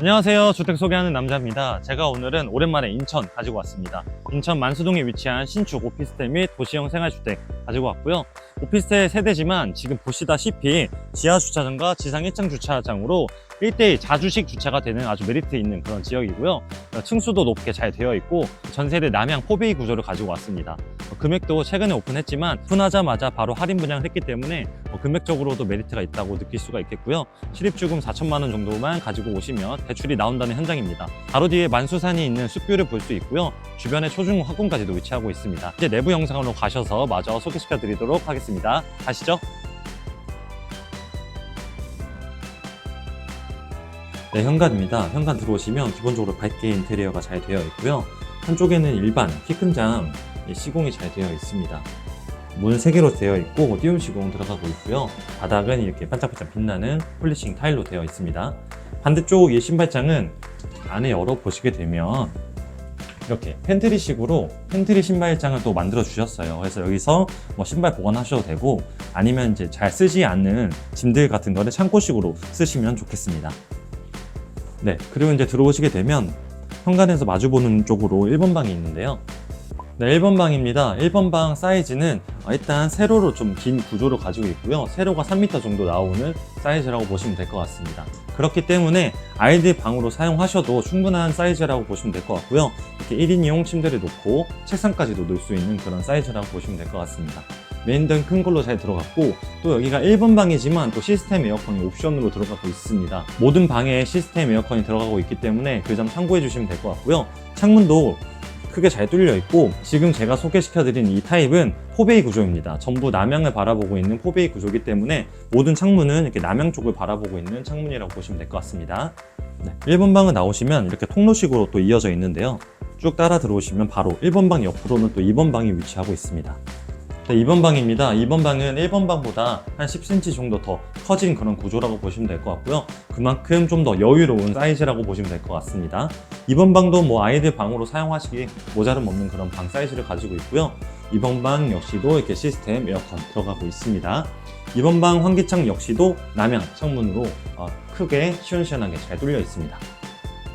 안녕하세요. 주택 소개하는 남자입니다. 제가 오늘은 오랜만에 인천 가지고 왔습니다. 인천 만수동에 위치한 신축 오피스텔 및 도시형 생활주택 가지고 왔고요. 오피스텔 세대지만 지금 보시다시피 지하 주차장과 지상 1층 주차장으로 1대1 자주식 주차가 되는 아주 메리트 있는 그런 지역이고요. 층수도 높게 잘 되어 있고 전세대 남향 포베이 구조를 가지고 왔습니다. 어, 금액도 최근에 오픈했지만 오픈하자마자 바로 할인 분양을 했기 때문에 어, 금액적으로도 메리트가 있다고 느낄 수가 있겠고요. 실입주금 4천만 원 정도만 가지고 오시면 대출이 나온다는 현장입니다. 바로 뒤에 만수산이 있는 숲뷰를 볼 수 있고요. 주변에 초중 학군까지도 위치하고 있습니다. 이제 내부 영상으로 가셔서 마저 소개시켜 드리도록 하겠습니다. 가시죠. 네, 현관입니다. 현관 들어오시면 기본적으로 밝게 인테리어가 잘 되어 있고요. 한쪽에는 일반 키 큰 장 시공이 잘 되어 있습니다. 문 3개로 되어 있고 띄움 시공 들어가고 있고요. 바닥은 이렇게 반짝반짝 빛나는 폴리싱 타일로 되어 있습니다. 반대쪽 이 신발장은 안에 열어 보시게 되면 이렇게 팬트리식으로 팬트리 신발장을 또 만들어 주셨어요. 그래서 여기서 뭐 신발 보관하셔도 되고 아니면 이제 잘 쓰지 않는 짐들 같은 거를 창고식으로 쓰시면 좋겠습니다. 네, 그리고 이제 들어오시게 되면 현관에서 마주보는 쪽으로 1번 방이 있는데요. 네, 1번 방입니다. 1번 방 사이즈는 일단 세로로 좀 긴 구조를 가지고 있고요. 세로가 3m 정도 나오는 사이즈라고 보시면 될 것 같습니다. 그렇기 때문에 아이들 방으로 사용하셔도 충분한 사이즈라고 보시면 될 것 같고요. 이렇게 1인용 침대를 놓고 책상까지도 놓을 수 있는 그런 사이즈라고 보시면 될 것 같습니다. 메인등 큰 걸로 잘 들어갔고 또 여기가 1번 방이지만 또 시스템 에어컨이 옵션으로 들어가고 있습니다. 모든 방에 시스템 에어컨이 들어가고 있기 때문에 그 점 참고해 주시면 될 것 같고요. 창문도 크게 잘 뚫려 있고 지금 제가 소개시켜드린 이 타입은 포베이 구조입니다. 전부 남향을 바라보고 있는 포베이 구조이기 때문에 모든 창문은 이렇게 남향 쪽을 바라보고 있는 창문이라고 보시면 될 것 같습니다. 네, 1번 방은 나오시면 이렇게 통로식으로 또 이어져 있는데요. 쭉 따라 들어오시면 바로 1번 방 옆으로는 또 2번 방이 위치하고 있습니다. 네, 2번 방입니다. 2번 방은 1번 방보다 한 10cm 정도 더 커진 그런 구조라고 보시면 될 것 같고요. 그만큼 좀 더 여유로운 사이즈라고 보시면 될 것 같습니다. 2번 방도 뭐 아이들 방으로 사용하시기 모자름 없는 그런 방 사이즈를 가지고 있고요. 2번 방 역시도 이렇게 시스템 에어컨 들어가고 있습니다. 2번 방 환기창 역시도 남향 창문으로 어, 크게 시원시원하게 잘 뚫려 있습니다.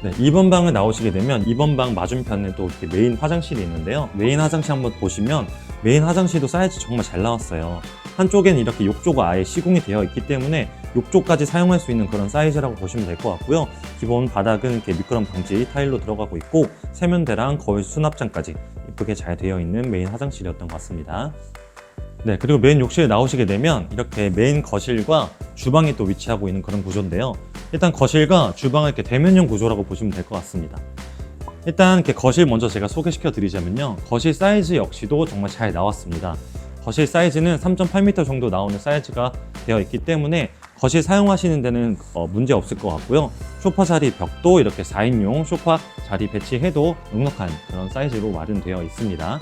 네, 2번 방을 나오시게 되면 2번 방 맞은편에 또 이렇게 메인 화장실이 있는데요. 메인 화장실 한번 보시면 메인 화장실도 사이즈 정말 잘 나왔어요. 한쪽엔 이렇게 욕조가 아예 시공이 되어 있기 때문에 욕조까지 사용할 수 있는 그런 사이즈라고 보시면 될 것 같고요. 기본 바닥은 이렇게 미끄럼 방지 타일로 들어가고 있고 세면대랑 거울 수납장까지 이쁘게 잘 되어 있는 메인 화장실이었던 것 같습니다. 네, 그리고 메인 욕실 나오시게 되면 이렇게 메인 거실과 주방이 또 위치하고 있는 그런 구조인데요. 일단 거실과 주방을 이렇게 대면형 구조라고 보시면 될 것 같습니다. 일단 이렇게 거실 먼저 제가 소개시켜 드리자면요. 거실 사이즈 역시도 정말 잘 나왔습니다. 거실 사이즈는 3.8m 정도 나오는 사이즈가 되어 있기 때문에 거실 사용하시는 데는 어, 문제 없을 것 같고요. 소파 자리 벽도 이렇게 4인용 소파 자리 배치해도 넉넉한 그런 사이즈로 마련되어 있습니다.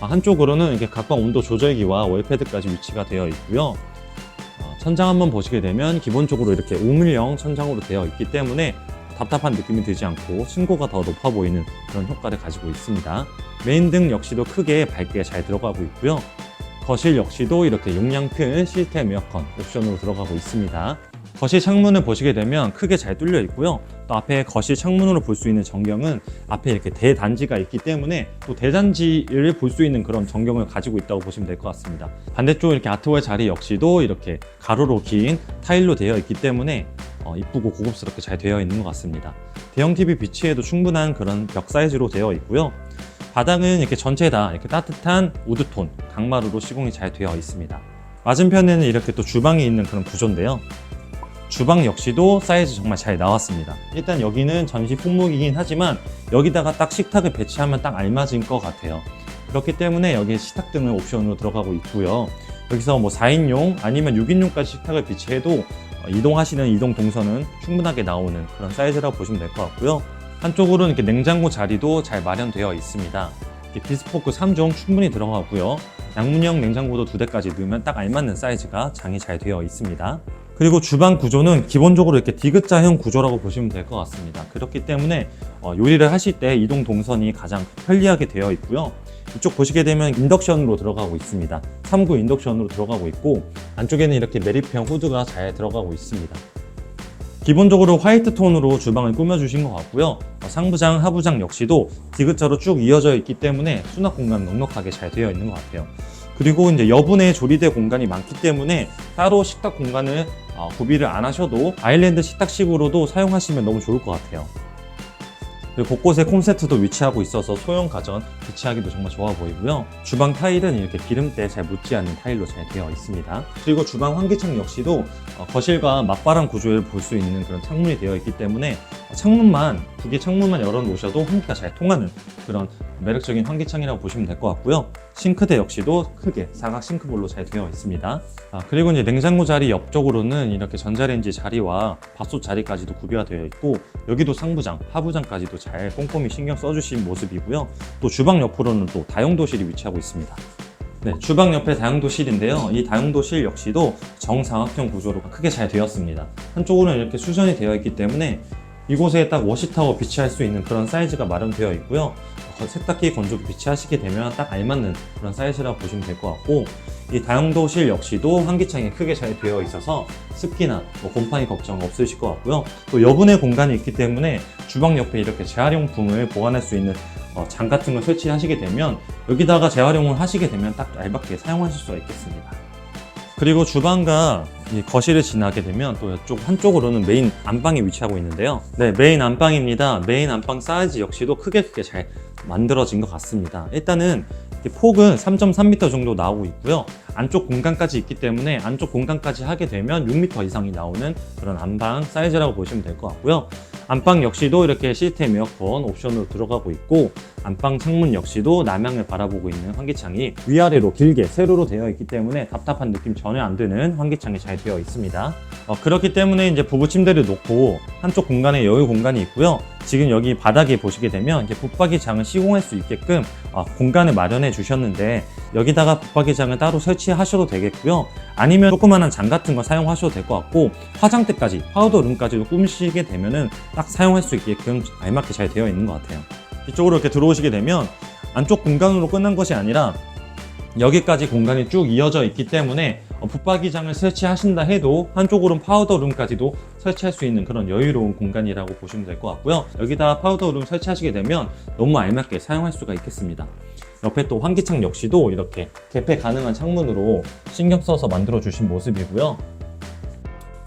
아, 한쪽으로는 이렇게 각방 온도 조절기와 월패드까지 위치가 되어 있고요. 어, 천장 한번 보시게 되면 기본적으로 이렇게 우물형 천장으로 되어 있기 때문에 답답한 느낌이 들지 않고 층고가 더 높아 보이는 그런 효과를 가지고 있습니다. 메인 등 역시도 크게 밝게 잘 들어가고 있고요. 거실 역시도 이렇게 용량 큰 시스템 에어컨 옵션으로 들어가고 있습니다. 거실 창문을 보시게 되면 크게 잘 뚫려 있고요. 또 앞에 거실 창문으로 볼 수 있는 전경은 앞에 이렇게 대단지가 있기 때문에 또 대단지를 볼 수 있는 그런 전경을 가지고 있다고 보시면 될 것 같습니다. 반대쪽 이렇게 아트월 자리 역시도 이렇게 가로로 긴 타일로 되어 있기 때문에 어, 이쁘고 고급스럽게 잘 되어 있는 것 같습니다. 대형 TV 비치에도 충분한 그런 벽 사이즈로 되어 있고요. 바닥은 이렇게 전체 다 이렇게 따뜻한 우드톤 강마루로 시공이 잘 되어 있습니다. 맞은편에는 이렇게 또 주방이 있는 그런 구조인데요. 주방 역시도 사이즈 정말 잘 나왔습니다. 일단 여기는 전시 품목이긴 하지만 여기다가 딱 식탁을 배치하면 딱 알맞은 것 같아요. 그렇기 때문에 여기에 식탁 등을 옵션으로 들어가고 있고요. 여기서 뭐 4인용 아니면 6인용까지 식탁을 배치해도 어, 이동하시는 이동 동선은 충분하게 나오는 그런 사이즈라고 보시면 될 것 같고요. 한쪽으로는 이렇게 냉장고 자리도 잘 마련되어 있습니다. 비스포크 3종 충분히 들어가고요. 양문형 냉장고도 두 대까지 넣으면 딱 알맞는 사이즈가 장이 잘 되어 있습니다. 그리고 주방 구조는 기본적으로 이렇게 디귿자형 구조라고 보시면 될 것 같습니다. 그렇기 때문에 어, 요리를 하실 때 이동 동선이 가장 편리하게 되어 있고요. 이쪽 보시게 되면 인덕션으로 들어가고 있습니다. 3구 인덕션으로 들어가고 있고 안쪽에는 이렇게 메리트형 후드가 잘 들어가고 있습니다. 기본적으로 화이트 톤으로 주방을 꾸며주신 것 같고요. 어, 상부장, 하부장 역시도 디귿자로 쭉 이어져 있기 때문에 수납 공간 넉넉하게 잘 되어 있는 것 같아요. 그리고 이제 여분의 조리대 공간이 많기 때문에 따로 식탁 공간을 어, 구비를 안 하셔도 아일랜드 식탁식으로도 사용하시면 너무 좋을 것 같아요. 곳곳에 콘센트도 위치하고 있어서 소형 가전 비치하기도 정말 좋아 보이고요. 주방 타일은 이렇게 기름때 잘 묻지 않는 타일로 잘 되어 있습니다. 그리고 주방 환기창 역시도 어, 거실과 맞바람 구조를 볼 수 있는 그런 창문이 되어 있기 때문에 어, 창문만 두 개 창문만 열어 놓으셔도 환기가 잘 통하는 그런 매력적인 환기창이라고 보시면 될 것 같고요. 싱크대 역시도 크게 사각 싱크볼로 잘 되어 있습니다. 아, 그리고 이제 냉장고 자리 옆쪽으로는 이렇게 전자레인지 자리와 밥솥 자리까지도 구비가 되어 있고 여기도 상부장, 하부장까지도 잘 꼼꼼히 신경 써주신 모습이고요. 또 주방 옆으로는 또 다용도실이 위치하고 있습니다. 네, 주방 옆에 다용도실인데요. 이 다용도실 역시도 정사각형 구조로 크게 잘 되었습니다. 한쪽으로는 이렇게 수전이 되어 있기 때문에 이곳에 딱 워시타워 비치할 수 있는 그런 사이즈가 마련되어 있고요. 어, 세탁기 건조기 비치하시게 되면 딱 알맞는 그런 사이즈라고 보시면 될 것 같고 이 다용도실 역시도 환기창이 크게 잘 되어 있어서 습기나 뭐 곰팡이 걱정 없으실 것 같고요. 또 여분의 공간이 있기 때문에 주방 옆에 이렇게 재활용품을 보관할 수 있는 어, 장 같은 걸 설치하시게 되면 여기다가 재활용을 하시게 되면 딱 알맞게 사용하실 수가 있겠습니다. 그리고 주방과 이 거실을 지나게 되면 또 이쪽 한쪽으로는 메인 안방이 위치하고 있는데요. 네, 메인 안방입니다. 메인 안방 사이즈 역시도 크게 크게 잘 만들어진 것 같습니다. 일단은 폭은 3.3m 정도 나오고 있고요. 안쪽 공간까지 있기 때문에 안쪽 공간까지 하게 되면 6m 이상이 나오는 그런 안방 사이즈라고 보시면 될 것 같고요. 안방 역시도 이렇게 시스템 에어컨 옵션으로 들어가고 있고 안방 창문 역시도 남향을 바라보고 있는 환기창이 위아래로 길게 세로로 되어 있기 때문에 답답한 느낌 전혀 안 드는 환기창이 잘 되어 있습니다. 어, 그렇기 때문에 이제 부부 침대를 놓고 한쪽 공간에 여유 공간이 있고요. 지금 여기 바닥에 보시게 되면 이제 붙박이장을 시공할 수 있게끔 어, 공간을 마련해 주셨는데 여기다가 붙박이장을 따로 설치하셔도 되겠고요. 아니면 조그마한 장 같은 거 사용하셔도 될 것 같고 화장대까지 파우더 룸까지도 꾸미시게 되면은 딱 사용할 수 있게끔 알맞게 잘 되어 있는 것 같아요. 이쪽으로 이렇게 들어오시게 되면 안쪽 공간으로 끝난 것이 아니라 여기까지 공간이 쭉 이어져 있기 때문에 어, 붙박이장을 설치하신다 해도 한쪽으로는 파우더 룸까지도 설치할 수 있는 그런 여유로운 공간이라고 보시면 될 것 같고요. 여기다 파우더 룸 설치하시게 되면 너무 알맞게 사용할 수가 있겠습니다. 옆에 또 환기창 역시도 이렇게 개폐 가능한 창문으로 신경 써서 만들어 주신 모습이고요.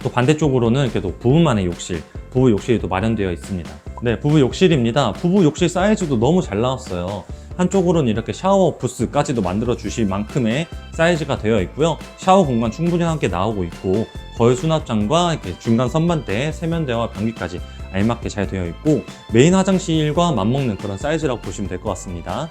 또 반대쪽으로는 이렇게 또 부부만의 욕실, 부부 욕실이 또 마련되어 있습니다. 네, 부부 욕실입니다. 부부 욕실 사이즈도 너무 잘 나왔어요. 한쪽으로는 이렇게 샤워 부스까지도 만들어 주실 만큼의 사이즈가 되어 있고요. 샤워 공간 충분히 함께 나오고 있고 거울 수납장과 이렇게 중간 선반대, 세면대와 변기까지 알맞게 잘 되어 있고 메인 화장실과 맞먹는 그런 사이즈라고 보시면 될 것 같습니다.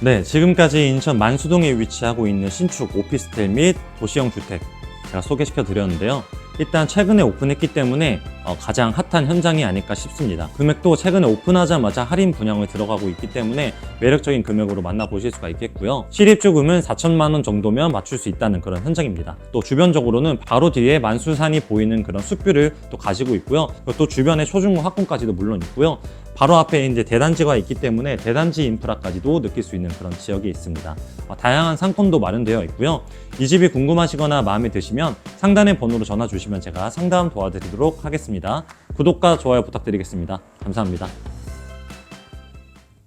네, 지금까지 인천 만수동에 위치하고 있는 신축 오피스텔 및 도시형 주택 제가 소개시켜 드렸는데요. 일단 최근에 오픈했기 때문에 어, 가장 핫한 현장이 아닐까 싶습니다. 금액도 최근에 오픈하자마자 할인 분양을 들어가고 있기 때문에 매력적인 금액으로 만나보실 수가 있겠고요. 실입주금은 4천만 원 정도면 맞출 수 있다는 그런 현장입니다. 또 주변적으로는 바로 뒤에 만수산이 보이는 그런 숲뷰를 또 가지고 있고요. 또 주변에 초중고 학군까지도 물론 있고요. 바로 앞에 이제 대단지가 있기 때문에 대단지 인프라까지도 느낄 수 있는 그런 지역이 있습니다. 어, 다양한 상권도 마련되어 있고요. 이 집이 궁금하시거나 마음에 드시면 상단의 번호로 전화 주시면 제가 상담 도와드리도록 하겠습니다. 구독과 좋아요 부탁드리겠습니다. 감사합니다.